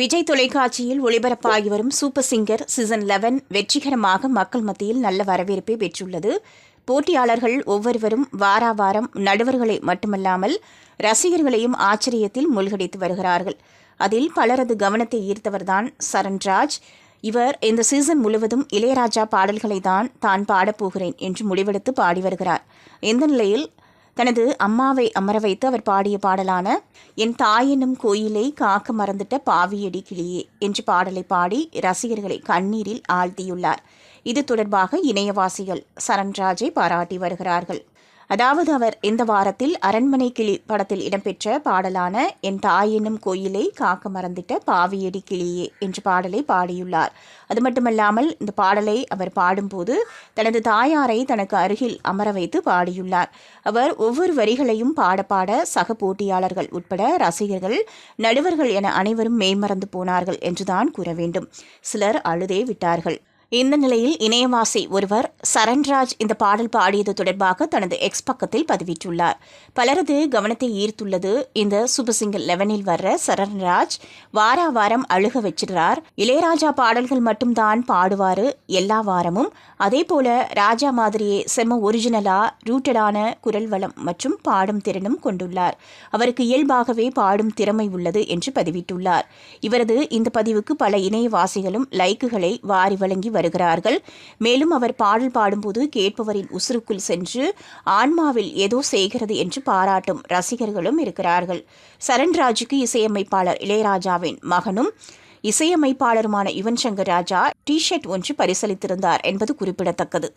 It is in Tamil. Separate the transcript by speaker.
Speaker 1: விஜய் தொலைக்காட்சியில் ஒளிபரப்பாகி வரும் சூப்பர் சிங்கர் சீசன் லெவன் வெற்றிகரமாக மக்கள் மத்தியில் நல்ல வரவேற்பை பெற்றுள்ளது. போட்டியாளர்கள் ஒவ்வொருவரும் வாரா வாரம் நடுவர்களை மட்டுமல்லாமல் ரசிகர்களையும் ஆச்சரியத்தில் மூழ்கடித்து வருகிறார்கள். அதில் பலரது கவனத்தை ஈர்த்தவர்தான் சரண்ராஜ். இவர் இந்த சீசன் முழுவதும் இளையராஜா பாடல்களை தான் தான் பாடப்போகிறேன் என்று முடிவெடுத்து பாடி வருகிறார். இந்த நிலையில் தனது அம்மாவை அமர வைத்து அவர் பாடிய பாடலான என் தாயெனும் கோயிலை காக்க மறந்துட்ட பாவியடி கிளியே என்ற பாடலை பாடி ரசிகர்களை கண்ணீரில் ஆழ்த்தியுள்ளார். இது தொடர்பாக இணையவாசிகள் சரண்ராஜை பாராட்டி வருகிறார்கள். அதாவது அவர் இந்த வாரத்தில் அரண்மனை கிளி படத்தில் இடம்பெற்ற பாடலான என் தாயினும் கோயிலை காக்க மறந்திட்ட பாவியடி கிளியே என்ற பாடலை பாடியுள்ளார். அது மட்டுமல்லாமல் இந்த பாடலை அவர் பாடும்போது தனது தாயாரை தனக்கு அருகில் அமர வைத்து பாடியுள்ளார். அவர் ஒவ்வொரு வரிகளையும் பாட பாட சக போட்டியாளர்கள் உட்பட ரசிகர்கள் நடுவர்கள் என அனைவரும் மேய்மறந்து போனார்கள் என்றுதான் கூற வேண்டும். சிலர் அழுதே விட்டார்கள். இந்த நிலையில் இணையவாசி ஒருவர் சரண்ராஜ் இந்த பாடல் பாடியது தொடர்பாக தனது எக்ஸ் பக்கத்தில் பதிவிட்டுள்ளார். பலரது கவனத்தை ஈர்த்துள்ளது இந்த சூப்பர் சிங்கர் லெவனில் வர்ற சரண்ராஜ் வாரா வாரம் அழுக வச்சிடுறார். இளையராஜா பாடல்கள் மட்டும்தான் பாடுவாரு எல்லா வாரமும். அதே போல ராஜா மாதிரியே செம்ம ஒரிஜினலா ரூட்டடான குரல் வளம் மற்றும் பாடும் திறனும் கொண்டுள்ளார். அவருக்கு இயல்பாகவே பாடும் திறமை உள்ளது என்று பதிவிட்டுள்ளார். இவரது இந்த பதிவுக்கு பல இணையவாசிகளும் லைக்குகளை வாரி வழங்கி வருகிறார்கள். மேலும் அவர் பாடல் பாடும்போது கேட்பவரின் உசுருக்குள் சென்று ஆன்மாவில் ஏதோ செய்கிறது என்று பாராட்டும் ரசிகர்களும் இருக்கிறார்கள். சரண்ராஜுக்கு இசையமைப்பாளர் இளையராஜாவின் மகனும் இசையமைப்பாளருமான யுவன் சங்கர் ராஜா டி ஷர்ட் ஒன்று பரிசளித்திருந்தார் என்பது குறிப்பிடத்தக்கது.